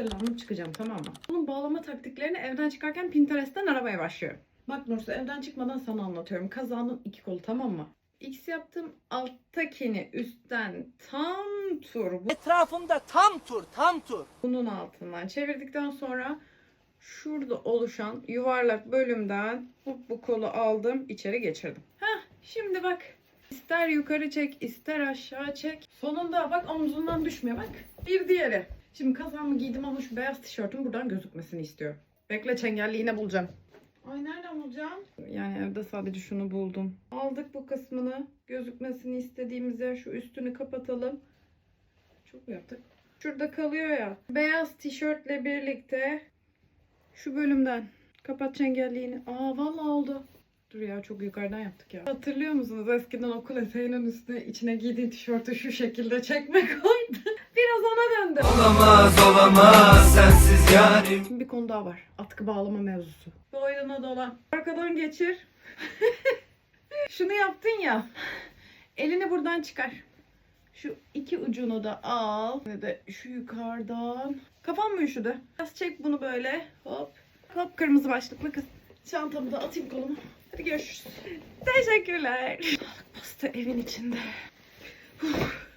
hazırlanıp çıkacağım tamam mı? Bunun bağlama taktiklerini evden çıkarken Pinterest'ten aramaya başlıyorum. Bak Nursu evden çıkmadan sana anlatıyorum. Kazanın iki kolu tamam mı? X yaptım alttakini üstten tam tur Etrafımda tam tur, tam tur. bunun altından çevirdikten sonra şurada oluşan yuvarlak bölümden hop bu kolu aldım içeri geçirdim. Heh şimdi bak ister yukarı çek ister aşağı çek. Sonunda bak omzundan düşmüyor bak. Bir diğeri. Şimdi kazağımı giydim ama şu beyaz tişörtüm buradan gözükmesini istiyorum. Bekle çengelli yine bulacağım. Ay nereden bulacağım? Yani evde sadece şunu buldum. Aldık bu kısmını. Gözükmesini istediğimiz yer şu üstünü kapatalım. Çok mu yaptık? Şurada kalıyor ya. Beyaz tişörtle birlikte şu bölümden kapat çengelliğini. Aa vallahi oldu. Dur ya çok yukarıdan yaptık ya. Hatırlıyor musunuz eskiden okul eteğinin üstüne içine giydiğin tişörtü şu şekilde çekme koydu. Biraz ona döndü. Olamaz olamaz sensiz yarim Şimdi bir konu daha var. Atkı bağlama mevzusu. Boynuna dola. Arkadan geçir. Şunu yaptın ya. Elini buradan çıkar. Şu iki ucunu da al. Ve de şu yukarıdan. Kafam mı üşüdü? Biraz çek bunu böyle. Hop. Hop kırmızı başlıklı kız. Çantamı da atayım koluma. Hadi görüşürüz. Teşekkürler. Sağlık bastı evin içinde. Uf.